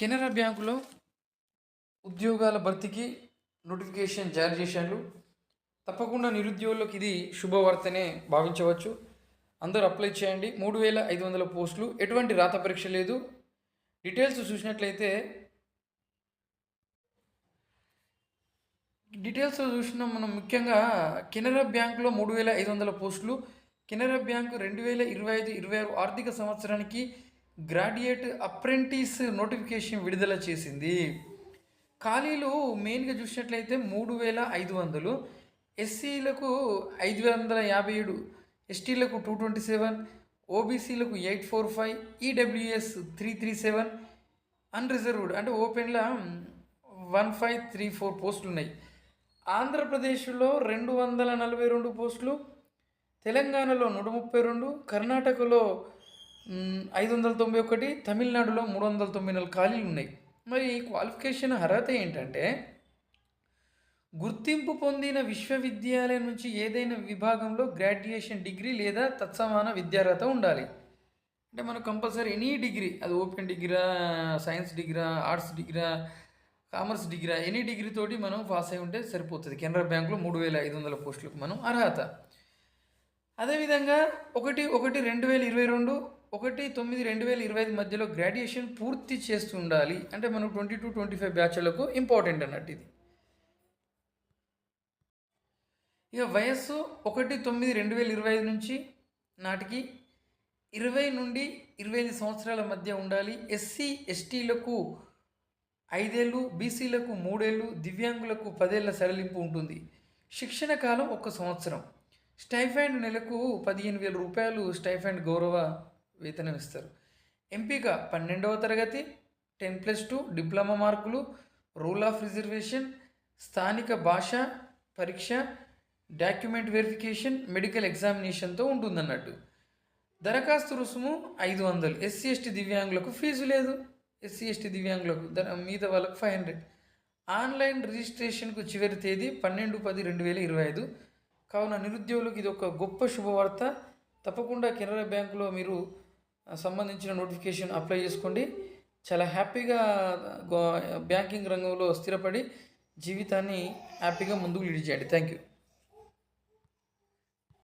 కెనరా బ్యాంకులో ఉద్యోగాల భర్తీకి నోటిఫికేషన్ జారీ చేశారు. తప్పకుండా నిరుద్యోగులకు ఇది శుభవార్తనే భావించవచ్చు. అందరూ అప్లై చేయండి. మూడు వేల ఐదు వందల పోస్టులు. ఎటువంటి రాత పరీక్ష లేదు. డీటెయిల్స్ చూసినట్లయితే డీటెయిల్స్ చూసిన మనం ముఖ్యంగా కెనరా బ్యాంకులో మూడు వేల ఐదు వందల పోస్టులు. కెనరా బ్యాంకు రెండు వేల ఇరవై ఐదు ఇరవై ఆరు ఆర్థిక సంవత్సరానికి గ్రాడ్యుయేట్ అప్రెంటిస్ నోటిఫికేషన్ విడుదల చేసింది. ఖాళీలు మెయిన్గా చూసినట్లయితే మూడు వేల ఐదు వందలు ఎస్సీలకు ఐదు వందల యాభై ఏడు ఎస్టీలకు two twenty seven ఓబీసీలకు eight four five EWS three three seven unreserved అంటే ఓపెన్లో వన్ ఫైవ్ త్రీ ఫోర్ పోస్టులు ఉన్నాయి ఆంధ్రప్రదేశ్లో రెండు వందల నలభై రెండు పోస్టులు తెలంగాణలో నూట ముప్పై రెండు కర్ణాటకలో ఐదు వందల తొంభై ఒకటి తమిళనాడులో మూడు వందల తొంభై నాలుగు ఖాళీలు ఉన్నాయి. మరి క్వాలిఫికేషన్ అర్హత ఏంటంటే గుర్తింపు పొందిన విశ్వవిద్యాలయం నుంచి ఏదైనా విభాగంలో గ్రాడ్యుయేషన్ డిగ్రీ లేదా తత్సమాన విద్యార్హత ఉండాలి. అంటే మనకు కంపల్సరీ ఎనీ డిగ్రీ అది ఓపెన్ డిగ్రీరా సైన్స్ డిగ్రీరా ఆర్ట్స్ డిగ్రీరా కామర్స్ డిగ్రీ ఎనీ డిగ్రీ తోటి మనం పాస్ అయి ఉంటే సరిపోతుంది. కెనరా బ్యాంకులో మూడు వేల ఐదు వందల పోస్టులకు మనం అర్హత. అదేవిధంగా ఒకటి ఒకటి రెండు వేల ఇరవై రెండు ఒకటి తొమ్మిది రెండు వేల ఇరవై ఐదు మధ్యలో గ్రాడ్యుయేషన్ పూర్తి చేస్తుండాలి. అంటే మనం ట్వంటీ టు ట్వంటీ ఫైవ్ బ్యాచ్లకు ఇంపార్టెంట్ అన్నట్టు ఇది. ఇక వయస్సు ఒకటి తొమ్మిది రెండు వేల ఇరవై ఐదు నుంచి నాటికి ఇరవై నుండి ఇరవై ఐదు సంవత్సరాల మధ్య ఉండాలి. ఎస్సీ ఎస్టీలకు ఐదేళ్ళు బీసీలకు మూడేళ్ళు దివ్యాంగులకు పదేళ్ళ సడలింపు ఉంటుంది. శిక్షణ కాలం ఒక సంవత్సరం. స్టైఫండ్ నెలకు పదిహేను వేల రూపాయలు స్టైఫండ్ గౌరవ వేతనం ఇస్తారు ఎంపిక పన్నెండవ తరగతి టెన్ ప్లస్ టూ డిప్లొమా మార్కులు రూల్ ఆఫ్ రిజర్వేషన్ స్థానిక భాష పరీక్ష డాక్యుమెంట్ వెరిఫికేషన్ మెడికల్ ఎగ్జామినేషన్తో ఉంటుందన్నట్టు. దరఖాస్తు రుసుము ఐదు వందలు. ఎస్సీ ఎస్టీ దివ్యాంగులకు ఫీజు లేదు. ఎస్సీ ఎస్టీ దివ్యాంగులకు దర మిగతా వాళ్ళకు ఫైవ్ హండ్రెడ్. ఆన్లైన్ రిజిస్ట్రేషన్కు చివరి తేదీ పన్నెండు పది రెండు వేల ఇరవై ఐదు. కావున నిరుద్యోగులకు ఇది ఒక గొప్ప శుభవార్త. తప్పకుండా కెనరా బ్యాంకులో మీరు సంబంధించిన నోటిఫికేషన్ అప్లై చేసుకోండి. చాలా హ్యాపీగా బ్యాంకింగ్ రంగంలో స్థిరపడి జీవితాన్ని హ్యాపీగా ముందుకు లీడ్ చేయండి. Thank you.